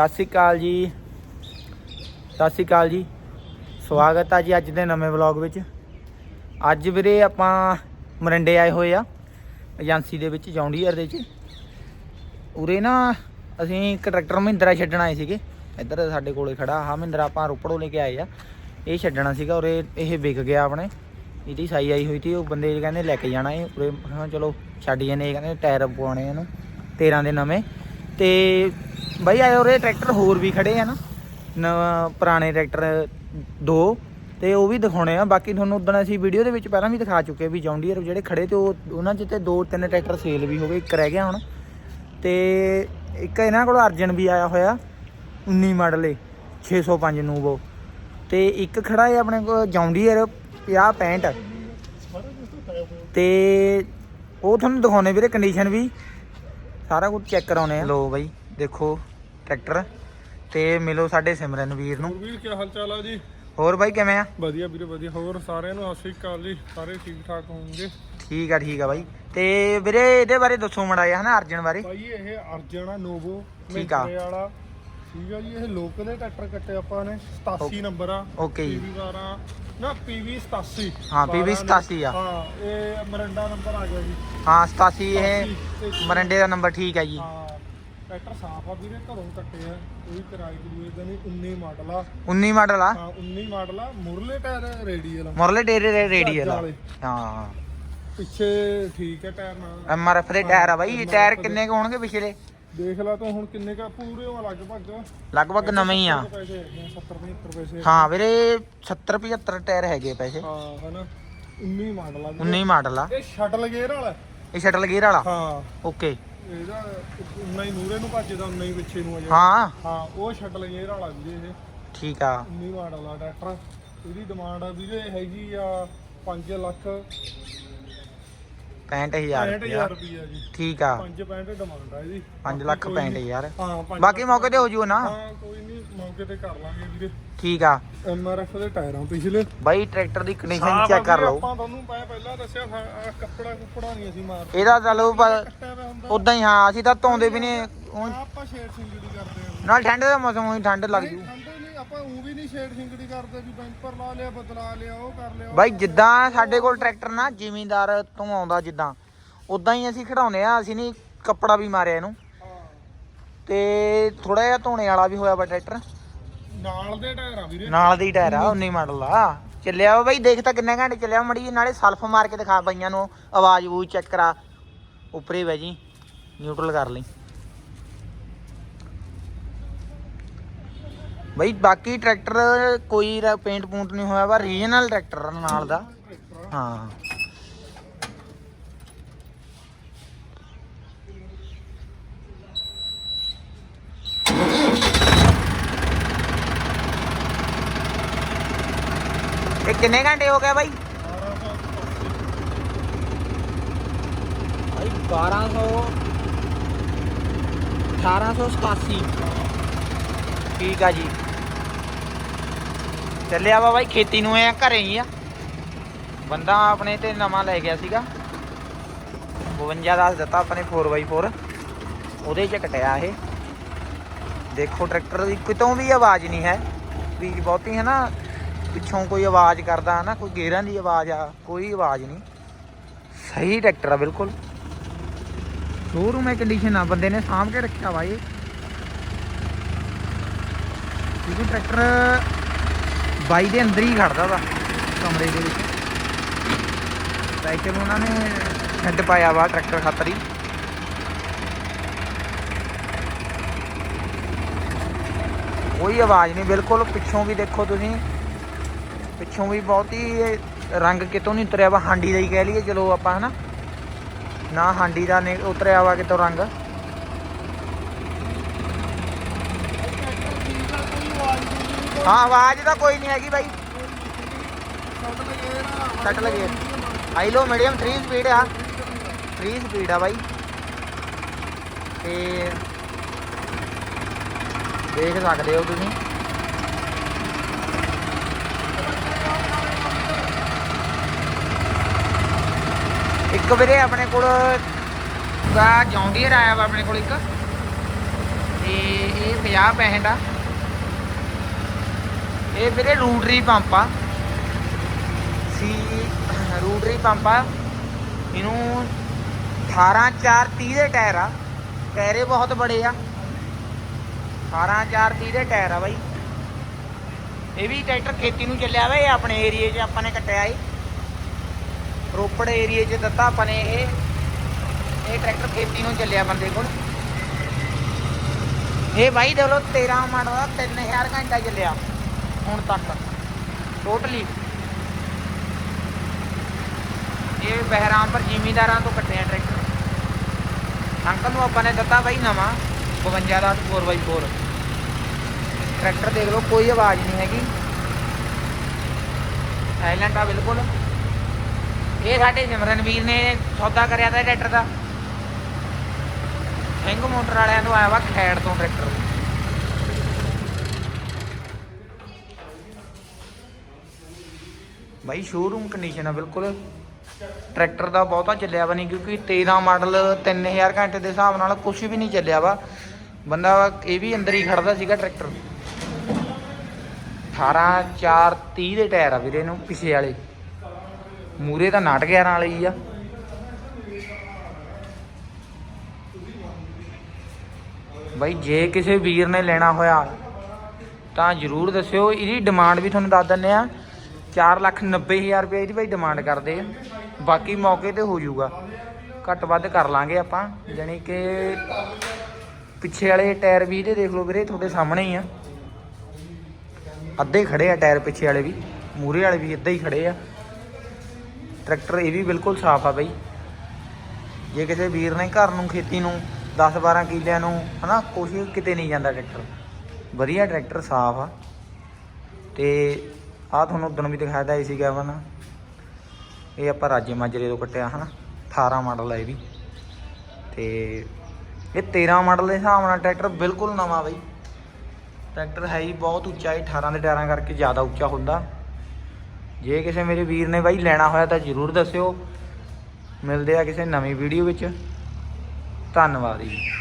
ਸਤਿ ਸ਼੍ਰੀ ਅਕਾਲ ਜੀ। ਸਤਿ ਸ਼੍ਰੀ ਅਕਾਲ ਜੀ। ਸਵਾਗਤ ਆ ਜੀ ਅੱਜ ਦੇ ਨਵੇਂ ਵਲੌਗ ਵਿੱਚ। ਅੱਜ ਵੀਰੇ ਆਪਾਂ ਮਰਿੰਡੇ ਆਏ ਹੋਏ ਆ, ਏਜੰਸੀ ਦੇ ਵਿੱਚ ਜੌਂਡੀਅਰ ਦੇ ਵਿੱਚ। ਉਰੇ ਨਾ ਅਸੀਂ ਇੱਕ ਟਰੈਕਟਰ ਮਹਿੰਦਰਾ ਛੱਡਣ ਆਏ ਸੀਗੇ। ਇੱਧਰ ਸਾਡੇ ਕੋਲੇ ਖੜਾ, ਆਹ ਮਹਿੰਦਰਾ ਆਪਾਂ ਰੋਪੜੋਂ ਲੈ ਕੇ ਆਏ ਆ। ਇਹ ਛੱਡਣਾ ਸੀਗਾ, ਉਰੇ ਇਹ ਵਿਕ ਗਿਆ ਆਪਣੇ। ਇਹਦੀ ਸਾਈ ਆਈ ਹੋਈ ਸੀ, ਉਹ ਬੰਦੇ ਕਹਿੰਦੇ ਲੈ ਕੇ ਜਾਣਾ ਇਹ। ਉਰੇ ਚਲੋ, ਛੱਡ ਜਾਂਦੇ, ਇਹ ਕਹਿੰਦੇ ਟਾਇਰ ਪਵਾਉਣੇ ਇਹਨੂੰ। 13 ਦੇ ਨਵੇਂ। ਤੇ ਬਾਈ, ਆਏ ਉਰੇ ਟਰੈਕਟਰ ਹੋਰ ਵੀ ਖੜੇ ਆ ਨਾ। ਨਵਾਂ ਪੁਰਾਣੇ ਟਰੈਕਟਰ ਦੋ, ਤੇ ਉਹ ਵੀ ਦਿਖਾਉਣੇ ਆ। ਬਾਕੀ ਤੁਹਾਨੂੰ ਉਦੋਂ ਅਸੀਂ ਵੀਡੀਓ ਦੇ ਵਿੱਚ ਪਹਿਲਾਂ ਵੀ ਦਿਖਾ ਚੁੱਕੇ ਵੀ ਜੌਂਡੀਅਰ ਜਿਹੜੇ ਖੜੇ ਤੇ ਉਹ ਉਹਨਾਂ 'ਚ ਤੇ ਦੋ ਤਿੰਨ ਟਰੈਕਟਰ ਸੇਲ ਵੀ ਹੋ ਗਏ, ਇੱਕ ਰਹਿ ਗਿਆ ਹੁਣ। ਤੇ ਇੱਕ ਇਹਨਾਂ ਕੋਲ ਅਰਜਨ ਵੀ ਆਇਆ ਹੋਇਆ 19 ਮਾਡਲ ਏ 605 ਨੂਵੋ ਤੇ ਇੱਕ ਖੜਾ ਹੈ ਆਪਣੇ ਕੋਲ ਜੌਂਡੀਅਰ 50 65 ਤੇ ਉਹ ਤੁਹਾਨੂੰ ਦਿਖਾਉਣੇ ਵੀਰੇ ਕੰਡੀਸ਼ਨ ਵੀ। ਸਾਰਾ ਕੁਝ ਚੈੱਕ ਕਰਾਉਣੇ ਆ। ਲੋ ਬਾਈ, ਦੇਖੋ। ਟਰੈਕਟਰ। ਤੇ ਮਿਲੋ ਸਾਡੇ ਸਿਮਰਨ ਵੀਰ ਨੂੰ। ਵੀਰ ਕੀ ਹਾਲ ਚਾਲ ਆ ਜੀ? ਹੋਰ ਬਾਈ ਕਿਵੇਂ ਆ? ਵਧੀਆ ਵੀਰੇ ਵਧੀਆ। ਹੋਰ ਸਾਰਿਆਂ ਨੂੰ ਸਤਿ ਸ਼੍ਰੀ ਅਕਾਲ ਜੀ। ਸਾਰੇ ਠੀਕ ਠਾਕ ਹੋਣਗੇ? ਠੀਕ ਆ ਠੀਕ ਆ ਬਾਈ। ਤੇ ਵੀਰੇ ਇਹਦੇ ਬਾਰੇ ਦੱਸੋ ਮੜਾ ਜਿਹਾ ਹਨਾ ਅਰਜਨ ਬਾਰੇ। ਭਾਈ ਇਹ ਅਰਜਨ ਆ ਨੋਵੋ ਠੀਕ ਆ। ਵਾਲਾ। ਠੀਕ ਆ ਜੀ ਇਹ ਲੋਕਲ ਦੇ ਟਰੈਕਟਰ ਕੱਟੇ ਆਪਾਂ ਨੇ। 87 ਨੰਬਰ ਆ। ਓਕੇ ਜੀ। PV 12 ਨਾ PV 87 ਹਾਂ, 12 87 ਆ। ਹਾਂ ਇਹ ਮਰੰਡਾ ਨੰਬਰ ਆ ਗਿਆ ਜੀ। ਹਾਂ 87 ਇਹ 87, ਮਰੰਡੇ ਦਾ ਨੰਬਰ ਠੀਕ ਹੈ ਜੀ। ਹਾਂ ਟਰੈਕਟਰ ਸਾਫ਼ ਆ ਵੀਰੇ ਘਰੋਂ ਕੱਟੇ ਆ। ਕੋਈ ਕਿਰਾਏ ਦੀ ਇਹਦਾ ਨਹੀਂ 19 ਮਾਡਲ ਆ। 19 ਮਾਡਲ ਆ? ਹਾਂ 19 ਮਾਡਲ ਆ। ਮੁਰਲੇ ਟਾਇਰ ਰੇਡੀਅਲ ਮੁਰਲੇ ਡੇਰੇ ਰੇਡੀਅਲ। ਹਾਂ। ਪਿੱਛੇ ਠੀਕ ਹੈ ਟਾਇਰ ਨਾਲ। ਐਮਆਰਐਫ ਦੇ ਟਾਇਰ ਆ ਬਾਈ। ਟਾਇਰ ਕਿੰਨੇ ਕੁ ਹੋਣਗੇ ਪਿਛਲੇ? ਦੇਖ ਲਾ ਤੂੰ ਹੁਣ ਕਿੰਨੇ ਕਾ ਪੂਰੇ ਹੋ ਲਗਭਗ। ਲਗਭਗ ਨਵੇਂ ਹੀ ਆ। ਪੈਸੇ ਹੈਗੇ ਆ, 70 75 ਪੈਸੇ ਹਾਂ ਵੀਰੇ 70 75 ਟਾਇਰ ਹੈਗੇ ਪੈਸੇ। ਹਾਂ ਹਨਾ। 19 ਮਾਡਲ ਆ 19 ਮਾਡਲ ਆ। ਇਹ ਸ਼ਟਲ ਗੇਅਰ ਵਾਲਾ। ਇਹ ਸ਼ਟਲ ਗੇਅਰ ਵਾਲਾ? ਹਾਂ। ਓਕੇ। ਇਹਦਾ ਉਨਾ ਹੀ ਮੂਰੇ ਨੂੰ ਭੱਜਦਾ ਉਨਾ ਹੀ ਪਿੱਛੇ ਨੂੰ ਆ ਜਾਂਦਾ ਹਾਂ। ਹਾਂ ਉਹ ਸ਼ਟਲ ਗੇਅਰ ਵਾਲਾ ਵੀਰੇ ਇਹ। ਠੀਕ ਆ। 19 ਮਾਡਲ ਆ ਟਰੈਕਟਰ। ਇਹਦੀ ਡਿਮਾਂਡ ਆ ਵੀਰੇ ਹੈਗੀ ਆ 5 ਲੱਖ। 65000 65000 ਰੁਪਇਆ। ਜੀ। ਠੀਕ ਆ। 5 65 ਡਿਮਾਂਡ ਆ ਇਹਦੀ। 5 ਲੱਖ ਕੋਈ ਨੀ। 65000 ਹਾਂ ਪੰਜ ਬਾਕੀ ਮੌਕੇ ਤੇ ਹੋ ਜੂ ਨਾ? ਹਾਂ ਕੋਈ ਨਹੀਂ ਮੌਕੇ ਤੇ ਕਰ ਲਾਂਗੇ ਵੀਰੇ। ਠੀਕ ਆ। ਐਮਆਰਐਫ ਦੇ ਟਾਇਰਾਂ ਪਿਛਲੇ। ਬਾਈ ਟਰੈਕਟਰ ਦੀ ਕੰਡੀਸ਼ਨ ਚੈੱਕ ਕਰ ਲਓ। ਆਪਾਂ ਤੁਹਾਨੂੰ ਮੈਂ ਪਹਿਲਾਂ ਦੱਸਿਆ ਸਾ- ਆਹ ਕੱਪੜਾ ਕੁੱਪੜਾ ਨਹੀਂ ਅਸੀਂ ਮਾਰਦੇ। ਇਹਦਾ ਚਲੋ ਪਰ ਕੱਟਿਆ ਹੋਇਆ ਹੁੰਦਾ। ਉਦਾਂ ਹੀ ਹਾਂ ਅਸੀਂ ਤਾਂ ਧੋਂਦੇ ਵੀ ਨੇ ਊਂ- ਆਹ ਆਪਾਂ ਸ਼ੇਡ ਸਿੰਗੜੀ ਕਰਦੇ ਹਾਂ ਨਾਲ ਠੰਡ ਦਾ ਮੌਸਮ ਹੋਈ ਠੰਡ ਲੱਗ ਜੂ। ਆਪਾਂ ਉਹ ਵੀ ਨਹੀਂ ਸ਼ੇਡ ਸਿੰਗੜੀ ਕਰਦੇ ਵੀ ਬੈਂਪਰ ਲਾ ਲਿਆ ਬਦਲਾ ਲਿਆ ਉਹ ਕਰ ਲਿਆ ਬਾਈ ਜਿੱਦਾਂ ਸਾਡੇ ਕੋਲ ਟਰੈਕਟਰ ਨਾ ਜ਼ਿਮੀਂਦਾਰ ਤੋਂ ਆਉਂਦਾ ਜਿੱਦਾਂ ਉਦਾਂ ਹੀ ਅਸੀਂ ਖੜਾਉਨੇ ਆ ਅਸੀਂ ਨਹੀਂ ਕੱਪੜਾ ਵੀ ਮਾਰਿਆ ਇਹਨੂੰ। ਤੇ ਥੋੜਾ ਜਿਹਾ ਧੋਣੇ ਵਾਲਾ ਵੀ ਹੋਇਆ ਵਾ ਟਰੈਕਟਰ। ਨਾਲ ਦੇ ਟਾਇਰ ਆ ਵੀਰੇ। ਨਾਲ ਦੀ ਟਾਇਰ ਆ 19 ਮਾਡਲ ਆ। ਚੱਲਿਆ ਵਾ ਬਾਈ ਦੇਖ ਤਾਂ ਕਿੰਨੇ ਘੰਟੇ ਚੱਲਿਆ ਮੜੀ ਨਾਲੇ ਸਲਫ ਮਾਰ ਕੇ ਦਿਖਾ ਬਈਆਂ ਨੂੰ ਆਵਾਜ਼ ਵੂਜ ਚੈੱਕ ਕਰਾ। ਉੱਪਰੇ ਬਹਿ ਜੀ ਨਿਊਟਰਲ ਕਰ ਲਈ। ਬਈ ਬਾਕੀ ਟਰੈਕਟਰ ਕੋਈ ਪੇਂਟ ਪੂੰਟ ਨਹੀਂ ਹੋਇਆ ਵਾ ਰੀਜਨਲ ਟਰੈਕਟਰ ਨਾਲ ਦਾ। ਹਾਂ। ਇਹ ਕਿੰਨੇ ਘੰਟੇ ਹੋ ਗਏ ਬਾਈ? ਭਾਈ 1200 1887 ਠੀਕ ਆ ਜੀ। ਚੱਲਿਆ ਵਾ ਬਾਈ, ਖੇਤੀ ਨੂੰ ਐ ਘਰੇ ਹੀ ਆ। ਬੰਦਾ ਆਪਣੇ ਤੇ ਨਵਾਂ ਲੈ ਗਿਆ ਸੀਗਾ। 52 ਦੱਸ ਦਿੱਤਾ ਆਪਣੇ 4x4 ਉਹਦੇ ਚ ਕਟਿਆ ਇਹ। ਦੇਖੋ, ਟਰੈਕਟਰ ਦੀ ਕਿਤੋਂ ਵੀ ਆਵਾਜ਼ ਨਹੀਂ ਹੈ। ਵੀ ਬਹੁਤੀ ਹੈ ਨਾ, ਪਿੱਛੋਂ ਕੋਈ ਆਵਾਜ਼ ਕਰਦਾ ਹੈ ਨਾ, ਕੋਈ ਗੇਰਾਂ ਦੀ ਆਵਾਜ਼ ਆ, ਕੋਈ ਆਵਾਜ਼ ਨਹੀਂ। ਸਹੀ ਟਰੈਕਟਰ ਆ, ਬਿਲਕੁਲ। ਸ਼ੋਰੂਮ ਹੈ ਕੰਡੀਸ਼ਨ ਆ, ਬੰਦੇ ਨੇ ਸਾਂਭ ਕੇ ਰੱਖਿਆ ਵਾ ਇਹ। ਕਿਉਂਕਿ ਟਰੈਕਟਰ ਬਾਈ ਦੇ ਅੰਦਰ ਹੀ ਖੜਦਾ ਵਾ, ਕਮਰੇ ਦੇ ਵਿੱਚ। ਸਾਈਕਲ ਉਹਨਾਂ ਨੇ ਛੱਡ ਪਾਇਆ ਵਾ ਟਰੈਕਟਰ ਖਾਤਰ ਹੀ। ਕੋਈ ਆਵਾਜ਼ ਨਹੀਂ, ਬਿਲਕੁਲ ਪਿੱਛੋਂ ਵੀ ਦੇਖੋ ਤੁਸੀਂ। ਪਿੱਛੋਂ ਵੀ ਬਹੁਤ ਹੀ ਰੰਗ ਕਿਤੋਂ ਨਹੀਂ ਉਤਰਿਆ ਵਾ, ਹਾਂਡੀ ਦਾ ਹੀ ਕਹਿ ਲਈਏ, ਚਲੋ ਆਪਾਂ ਹਨਾ। ਨਾ ਹਾਂਡੀ ਦਾ ਨਹੀਂ ਉਤਰਿਆ ਵਾ ਕਿਤੋਂ ਰੰਗ। ਹਾਂ, ਆਵਾਜ਼ ਤਾਂ ਕੋਈ ਨਹੀਂ ਹੈਗੀ ਬਾਈ। ਕੱਟ ਲਗੇ। ਹਾਈ ਲੋ ਮੀਡੀਅਮ 3 ਸਪੀਡ ਆ। 3 ਸਪੀਡ ਆ ਬਾਈ। ਤੇ ਦੇਖ ਸਕਦੇ ਹੋ ਤੁਸੀਂ। ਇੱਕ ਵੀਰੇ ਆਪਣੇ ਕੋਲ ਦਾ ਜੌਂਡੀਅਰ ਆਇਆ ਵਾ ਆਪਣੇ ਕੋਲ ਇੱਕ। ਤੇ ਇਹ 50 ਪੈਸੇ ਦਾ ਇਹ ਵੀਰੇ ਰੂਟਰੀ ਪੰਪ ਆ। ਸੀ, ਰੂਟਰੀ ਪੰਪ ਆ। ਇਹਨੂੰ 18 4 30 ਦੇ ਟਾਇਰ ਆ। ਟਾਇਰੇ ਬਹੁਤ ਬੜੇ ਆ। 18 4 30 ਦੇ ਟਾਇਰ ਆ ਬਾਈ। ਇਹ ਵੀ ਟਰੈਕਟਰ ਖੇਤੀ ਨੂੰ ਚੱਲਿਆ ਵਾ, ਇਹ ਆਪਣੇ ਏਰੀਏ 'ਚ ਆਪਾਂ ਨੇ ਕੱਟਿਆ ਏ। ਰੋਪੜ ਏਰੀਏ 'ਚ ਦਿੱਤਾ ਆਪਾਂ ਨੇ ਇਹ। ਇਹ ਟਰੈਕਟਰ ਖੇਤੀ ਨੂੰ ਚੱਲਿਆ ਬੰਦੇ ਕੋਲ। ਇਹ ਬਾਈ ਦੇਖ ਲਓ 13 ਮਾਡਲ ਦਾ 3000 ਘੰਟਾ ਚੱਲਿਆ। ਹੁਣ ਤੱਕ। ਟੋਟਲੀ ਇਹ ਬਹਿਰਾਮਪੁਰ ਜ਼ਿਮੀਂਦਾਰਾਂ ਤੋਂ ਕੱਟਿਆ ਟਰੈਕਟਰ। ਅੰਕਲ ਨੂੰ ਆਪਾਂ ਨੇ ਦਿੱਤਾ ਬਾਈ ਨਵਾਂ 52 ਦਾ 4x4 ਟਰੈਕਟਰ ਦੇਖ ਲਓ, ਕੋਈ ਆਵਾਜ਼ ਨਹੀਂ ਹੈਗੀ। ਸਾਇਲੈਂਟ ਆ ਬਿਲਕੁਲ। ਇਹ ਸਾਡੇ ਸਿਮਰਨਵੀਰ ਨੇ ਸੌਦਾ ਕਰਿਆ ਤਾਂ ਟਰੈਕਟਰ ਦਾ। ਸਿੰਘ ਮੋਟਰ ਵਾਲਿਆਂ ਤੋਂ ਆਇਆ ਵਾ ਖੈੜ ਤੋਂ ਟਰੈਕਟਰ। ਬਾਈ ਸ਼ੋਰੂਮ ਕੰਡੀਸ਼ਨ ਆ ਬਿਲਕੁਲ। ਟਰੈਕਟਰ ਦਾ ਬਹੁਤਾ ਚੱਲਿਆ ਵਾ ਨਹੀਂ, ਕਿਉਂਕਿ 13 ਮਾਡਲ 3000 ਘੰਟੇ ਦੇ ਹਿਸਾਬ ਨਾਲ ਕੁਝ ਵੀ ਨਹੀਂ ਚੱਲਿਆ ਵਾ। ਬੰਦਾ ਇਹ ਵੀ ਅੰਦਰ ਹੀ ਖੜਦਾ ਸੀਗਾ ਟਰੈਕਟਰ 18 4 30 ਦੇ ਟਾਇਰ ਆ ਵੀਰੇ ਨੂੰ ਪਿਛੇ ਵਾਲੇ। ਮੂਰੇ ਤਾਂ 9 11 ਵਾਲੇ ਹੀ ਆ। ਬਾਈ, ਜੇ ਕਿਸੇ ਵੀਰ ਨੇ ਲੈਣਾ ਹੋਇਆ, ਤਾਂ ਜਰੂਰ ਦੱਸਿਓ। ਇਹਦੀ ਡਿਮਾਂਡ ਵੀ ਤੁਹਾਨੂੰ ਦੱਸ ਦਿੰਨੇ ਆ। 490000 ਰੁਪਏ ਇਹਦੀ ਭਾਈ ਡਿਮਾਂਡ ਕਰਦੇ ਆ। ਬਾਕੀ ਮੌਕੇ ਤੇ ਹੋ ਜਾਊਗਾ। ਘੱਟ ਵੱਧ ਕਰ ਲਾਂਗੇ ਆਪਾਂ। ਜਾਣੀ ਕਿ ਪਿੱਛੇ ਵਾਲੇ ਟਾਇਰ ਵੀ ਇਹਦੇ ਦੇਖ ਲਓ ਵੀਰੇ, ਤੁਹਾਡੇ ਸਾਹਮਣੇ ਹੀ ਆ। ਅੱਧੇ ਖੜੇ ਆ ਟਾਇਰ ਪਿੱਛੇ ਵਾਲੇ ਵੀ। ਮੂਰੇ ਵਾਲੇ ਵੀ ਅੱਧੇ ਹੀ ਖੜੇ ਆ। ਟਰੈਕਟਰ ਇਹ ਵੀ ਬਿਲਕੁਲ ਸਾਫ਼ ਆ ਬਈ। ਜੇ ਕਿਸੇ ਵੀਰ ਨੇ ਘਰ ਨੂੰ, ਖੇਤੀ ਨੂੰ 10 12 ਕਿੱਲਿਆਂ ਨੂੰ, ਹਨਾ, ਕੁਛ ਕਿਤੇ ਨਹੀਂ ਜਾਂਦਾ ਟਰੈਕਟਰ। ਵਧੀਆ ਟਰੈਕਟਰ ਸਾਫ਼ ਆ। ਤੇ ਆ ਤੁਹਾਨੂੰ ਉਦੋਂ ਵੀ ਦਿਖਾਇਆ ਤਾਂ ਏਸੀ ਕੈਬਨ ਇਹ ਆਪਾਂ ਰਾਜੇ ਮਾਜਰੇ ਤੋਂ ਕੱਟਿਆ ਹਨਾ 18 ਮਾਡਲ ਹੈ ਇਹ ਵੀ। ਤੇ ਇਹ 13 ਮਾਡਲ ਦੇ ਹਿਸਾਬ ਨਾਲ ਟਰੈਕਟਰ ਬਿਲਕੁਲ ਨਵਾਂ ਬਈ। ਟਰੈਕਟਰ ਹੈ ਹੀ ਬਹੁਤ ਉੱਚਾ ਹੈ 18 ਦੇ ਟਾਇਰਾਂ ਕਰਕੇ ਜ਼ਿਆਦਾ ਉੱਚਾ ਹੁੰਦਾ। ਜੇ ਕਿਸੇ ਮੇਰੇ ਵੀਰ ਨੇ ਬਾਈ ਲੈਣਾ ਹੋਇਆ ਤਾਂ ਜਰੂਰ ਦੱਸਿਓ। ਮਿਲਦੇ ਆ ਕਿਸੇ ਨਵੀਂ ਵੀਡੀਓ ਵਿੱਚ। ਧੰਨਵਾਦ ਜੀ।